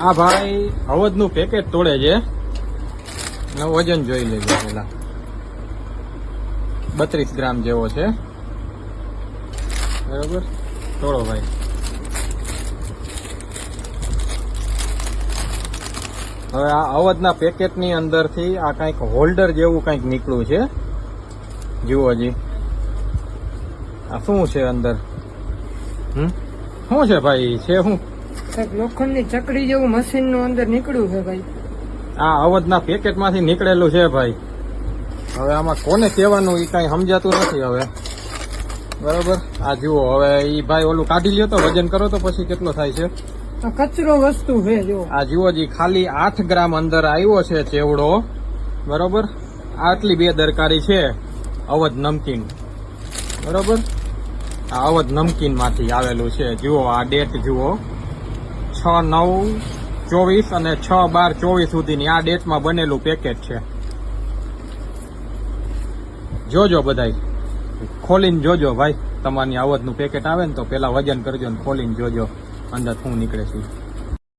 આ ભાઈ અવધનું પેકેટ તોડે છે. અને વજન જોઈ લેજો પેલા બત્રીસ ગ્રામ જેવો છે. બરોબર? તોડો ભાઈ. હવે આ અવધના પેકેટની અંદરથી આ કંઈક હોલ્ડર જેવું કંઈક નીકળ્યું છે. જુઓ હજી આ શું છે અંદર? હમ? શું છે ભાઈ? છે શું? લોખંડની ચકડી જેવું મશીનનું અંદર નીકળ્યું છે ભાઈ. આ અવધના પેકેટમાંથી નીકળેલું છે ભાઈ. હવે આમાં કોને કહેવાનું એ કાંઈ સમજાતું નથી હવે. બરોબર? આ જુઓ હવે ઈ ભાઈ ઓલું કાઢી લ્યો તો વજન કરો તો પછી કેટલો થાય છે? કચરો વસ્તુ છે આ જુઓ જી ખાલી આઠ ગ્રામ અંદર આવ્યો છે ચેવડો. બરોબર? આટલી બે દરકારી છે અવધ નમકીન. બરોબર? આ અવધ નમકીનમાંથી આવેલું છે. જુઓ આ ડેટ જુઓ. છ નવ ચોવીસ અને છ બાર ચોવીસ સુધીની આ ડેટમાં બનેલું પેકેટ છે. જોજો બધાય. ખોલીને જોજો ભાઈ. તમારી આવતનું પેકેટ આવે ને તો પેલા વજન કરજો ને ખોલીને જોજો. અંદર શું નીકળે છે.